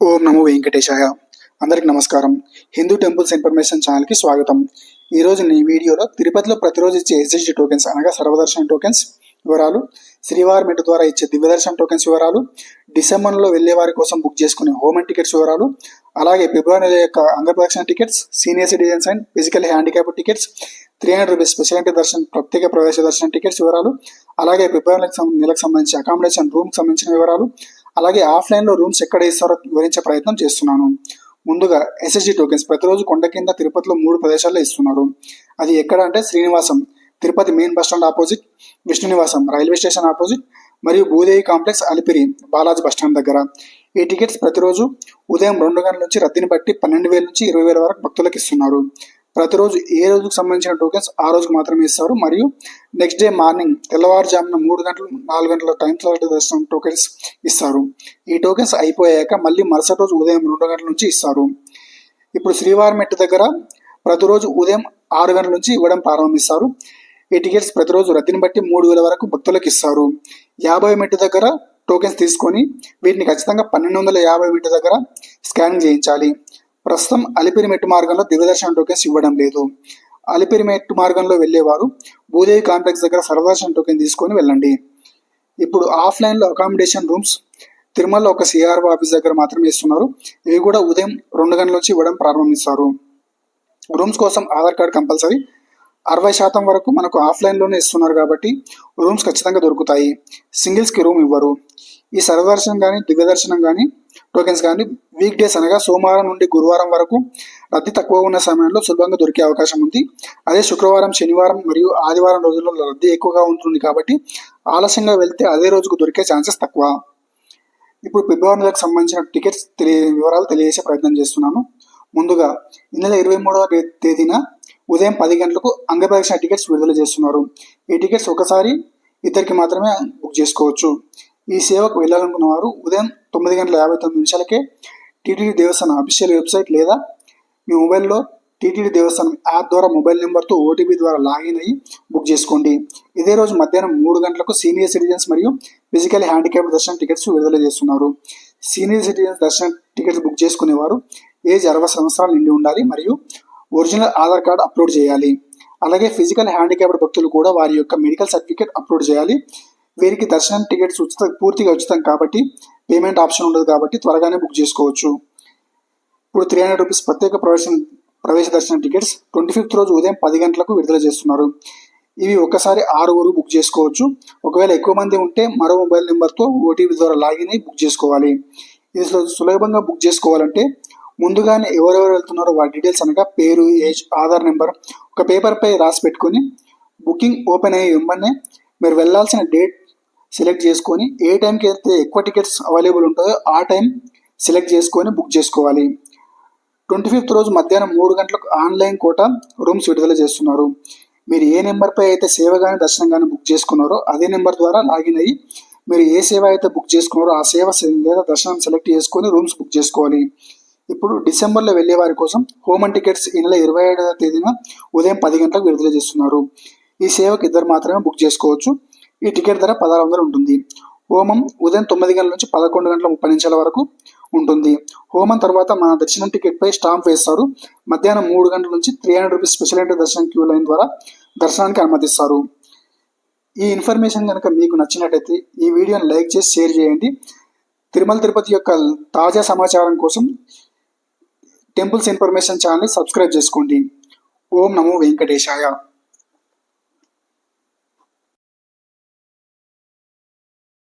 ఓం నమో వెంకటేశాయ. అందరికి నమస్కారం. Hindu temples information ఛానల్కి స్వాగతం. ఈరోజు ఈ వీడియోలో తిరుపతిలో ప్రతిరోజు ఇచ్చే ఎస్ఎస్డి టోకెన్స్ అనగా సర్వదర్శన టోకెన్స్ వివరాలు శ్రీవారి మెట్టు ద్వారా ఇచ్చే దివ్యదర్శన టోకెన్స్ వివరాలు డిసెంబర్లో వెళ్ళే వారి కోసం బుక్ చేసుకునే హోమన్ టికెట్స్ వివరాలు అలాగే ఫిబ్రవరి నెల యొక్క అంగప్రదక్షిణ tickets senior citizens and physical handicap tickets three hundred rupees speciality దర్శనం ప్రత్యేక ప్రవేశ దర్శన టికెట్స్ వివరాలు అలాగే ఫిబ్రవరి నెలకు సంబంధించి అకామిడేషన్ రూమ్కి సంబంధించిన వివరాలు అలాగే ఆఫ్లైన్లో రూమ్స్ ఎక్కడ ఇస్తారో వివరించే ప్రయత్నం చేస్తున్నాను. ముందుగా ఎస్ఎస్జి టోకెన్స్ ప్రతిరోజు కొండ కింద తిరుపతిలో మూడు ప్రదేశాల్లో ఇస్తున్నారు. అది ఎక్కడ అంటే Srinivasam Tirupati main bus stand opposite Vishnu Nivasam railway station opposite మరియు Bhudevi complex Alipiri Balaji bus stand దగ్గర. ఈ టికెట్స్ ప్రతిరోజు ఉదయం రెండు గంటల నుంచి రద్దీని బట్టి పన్నెండు వేల నుంచి ఇరవై వేల వరకు భక్తులకు ఇస్తున్నారు. ప్రతిరోజు ఏ రోజుకు సంబంధించిన టోకెన్స్ ఆ రోజుకు మాత్రమే ఇస్తారు. మరియు నెక్స్ట్ డే మార్నింగ్ తెల్లవారుజామున మూడు గంటలు నాలుగు గంటల టైం స్లాట్ దర్శనం టోకెన్స్ ఇస్తారు. ఈ టోకెన్స్ అయిపోయాక మళ్ళీ మరుసటి రోజు ఉదయం రెండు గంటల నుంచి ఇస్తారు. ఇప్పుడు శ్రీవారి మెట్టు దగ్గర ప్రతిరోజు ఉదయం ఆరు గంటల నుంచి ఇవ్వడం ప్రారంభిస్తారు. ఈ టికెట్స్ ప్రతిరోజు రద్దీని బట్టి మూడు వేల వరకు భక్తులకు ఇస్తారు. యాభై మెట్టు దగ్గర టోకెన్స్ తీసుకొని వీటిని ఖచ్చితంగా పన్నెండు వందల యాభై మెట్టు దగ్గర స్కానింగ్ చేయించాలి. ప్రస్తుతం అలిపిరి మెట్టు మార్గంలో దివ్యదర్శన టోకెన్స్ ఇవ్వడం లేదు. అలిపిరి మెట్టు మార్గంలో వెళ్ళేవారు. భూదేవి కాంప్లెక్స్ దగ్గర సర్వదర్శన టోకెన్ తీసుకొని వెళ్ళండి. ఇప్పుడు ఆఫ్లైన్లో అకామిడేషన్ రూమ్స్ తిరుమలలో ఒక సిఆర్ఓ ఆఫీస్ దగ్గర మాత్రమే ఇస్తున్నారు. ఇవి కూడా ఉదయం రెండు గంటల నుంచి ఇవ్వడం ప్రారంభిస్తారు. రూమ్స్ కోసం ఆధార్ కార్డ్ కంపల్సరీ. అరవై శాతం వరకు మనకు ఆఫ్లైన్లోనే ఇస్తున్నారు కాబట్టి రూమ్స్ ఖచ్చితంగా దొరుకుతాయి. సింగిల్స్కి రూమ్ ఇవ్వరు. ఈ సర్వదర్శనం కానీ దివ్యదర్శనం కానీ టోకెన్స్ కానీ వీక్ డేస్ అనగా సోమవారం నుండి గురువారం వరకు రద్దీ తక్కువ ఉన్న సమయంలో సులభంగా దొరికే అవకాశం ఉంది. అదే శుక్రవారం శనివారం మరియు ఆదివారం రోజుల్లో రద్దీ ఎక్కువగా ఉంటుంది కాబట్టి ఆలస్యంగా వెళ్తే అదే రోజుకు దొరికే ఛాన్సెస్ తక్కువ. ఇప్పుడు ఫిబ్రవరి నెలకు సంబంధించిన టికెట్స్ తెలియ వివరాలు తెలియజేసే ప్రయత్నం చేస్తున్నాను. ముందుగా ఈ నెల ఇరవై మూడవ తేదీన ఉదయం పది గంటలకు అంగపరీక్ష టికెట్స్ విడుదల చేస్తున్నారు. ఈ టికెట్స్ ఒకసారి ఇద్దరికి మాత్రమే బుక్ చేసుకోవచ్చు. ఈ సేవకు వెళ్ళాలనుకున్న వారు ఉదయం తొమ్మిది గంటల యాభై తొమ్మిది నిమిషాలకే టీటీడీ దేవస్థానం అఫీషియల్ వెబ్సైట్ లేదా మీ మొబైల్లో టీటీడీ దేవస్థానం యాప్ ద్వారా మొబైల్ నెంబర్తో ఓటీపీ ద్వారా లాగిన్ అయ్యి బుక్ చేసుకోండి. ఇదే రోజు మధ్యాహ్నం మూడు గంటలకు సీనియర్ సిటిజన్స్ మరియు ఫిజికల్ హ్యాండిక్యాప్ దర్శనం టికెట్స్ విడుదల చేస్తున్నారు. సీనియర్ సిటిజన్స్ దర్శనం టికెట్స్ బుక్ చేసుకునేవారు ఏజ్ అరవై సంవత్సరాలు నిండి ఉండాలి మరియు ఒరిజినల్ ఆధార్ కార్డ్ అప్లోడ్ చేయాలి. అలాగే ఫిజికల్ హ్యాండిక్యాప్డ్ భక్తులు కూడా వారి యొక్క మెడికల్ సర్టిఫికేట్ అప్లోడ్ చేయాలి. వీరికి దర్శనం టికెట్స్ ఉచిత పూర్తిగా ఉచితం కాబట్టి పేమెంట్ ఆప్షన్ ఉండదు కాబట్టి త్వరగానే బుక్ చేసుకోవచ్చు. ఇప్పుడు త్రీ హండ్రెడ్ రూపీస్ ప్రత్యేక ప్రవేశం ప్రవేశ దర్శనం టికెట్స్ ట్వంటీ ఫిఫ్త్ రోజు ఉదయం పది గంటలకు విడుదల చేస్తున్నారు. ఇవి ఒక్కసారి ఆరుగురు బుక్ చేసుకోవచ్చు. ఒకవేళ ఎక్కువ మంది ఉంటే మరో మొబైల్ నెంబర్తో ఓటీపీ ద్వారా లాగిన్ అయ్యి బుక్ చేసుకోవాలి. ఇది సులభంగా బుక్ చేసుకోవాలంటే ముందుగానే ఎవరెవరు వెళ్తున్నారో వారి డీటెయిల్స్ అనగా పేరు ఏజ్ ఆధార్ నెంబర్ ఒక పేపర్పై రాసి పెట్టుకొని బుకింగ్ ఓపెన్ అయ్యే వెంబడే మీరు వెళ్ళాల్సిన డేట్ సెలెక్ట్ చేసుకొని ఏ టైంకి అయితే ఎక్కువ టికెట్స్ అవైలబుల్ ఉంటాయో ఆ టైం సెలెక్ట్ చేసుకొని బుక్ చేసుకోవాలి. ట్వంటీ ఫిఫ్త్ రోజు మధ్యాహ్నం మూడు గంటలకు ఆన్లైన్ కోట రూమ్స్ విడుదల చేస్తున్నారు. మీరు ఏ నెంబర్పై అయితే సేవ కానీ దర్శనం కానీ బుక్ చేసుకున్నారో అదే నెంబర్ ద్వారా లాగిన్ అయ్యి మీరు ఏ సేవ అయితే బుక్ చేసుకున్నారో ఆ సేవ లేదా దర్శనం సెలెక్ట్ చేసుకొని రూమ్స్ బుక్ చేసుకోవాలి. ఇప్పుడు డిసెంబర్లో వెళ్ళే వారి కోసం హోమన్ టికెట్స్ ఈ నెల ఇరవై ఏడవ తేదీన ఉదయం పది గంటలకు విడుదల చేస్తున్నారు. ఈ సేవకు ఇద్దరు మాత్రమే బుక్ చేసుకోవచ్చు. ఈ టికెట్ ధర పదహారు వందలు ఉంటుంది. హోమం ఉదయం తొమ్మిది గంటల నుంచి పదకొండు గంటల ముప్పై నిమిషాల వరకు ఉంటుంది. హోమం తర్వాత మన దర్శనం టికెట్పై స్టాంప్ వేస్తారు. మధ్యాహ్నం మూడు గంటల నుంచి three hundred rupees special entry దర్శనం క్యూ లైన్ ద్వారా దర్శనానికి అనుమతిస్తారు. ఈ ఇన్ఫర్మేషన్ కనుక మీకు నచ్చినట్టయితే ఈ వీడియోని లైక్ చేసి షేర్ చేయండి. తిరుమల తిరుపతి యొక్క తాజా సమాచారం కోసం టెంపుల్స్ ఇన్ఫర్మేషన్ ఛానల్ని సబ్స్క్రైబ్ చేసుకోండి. ఓం నమో వెంకటేశాయ.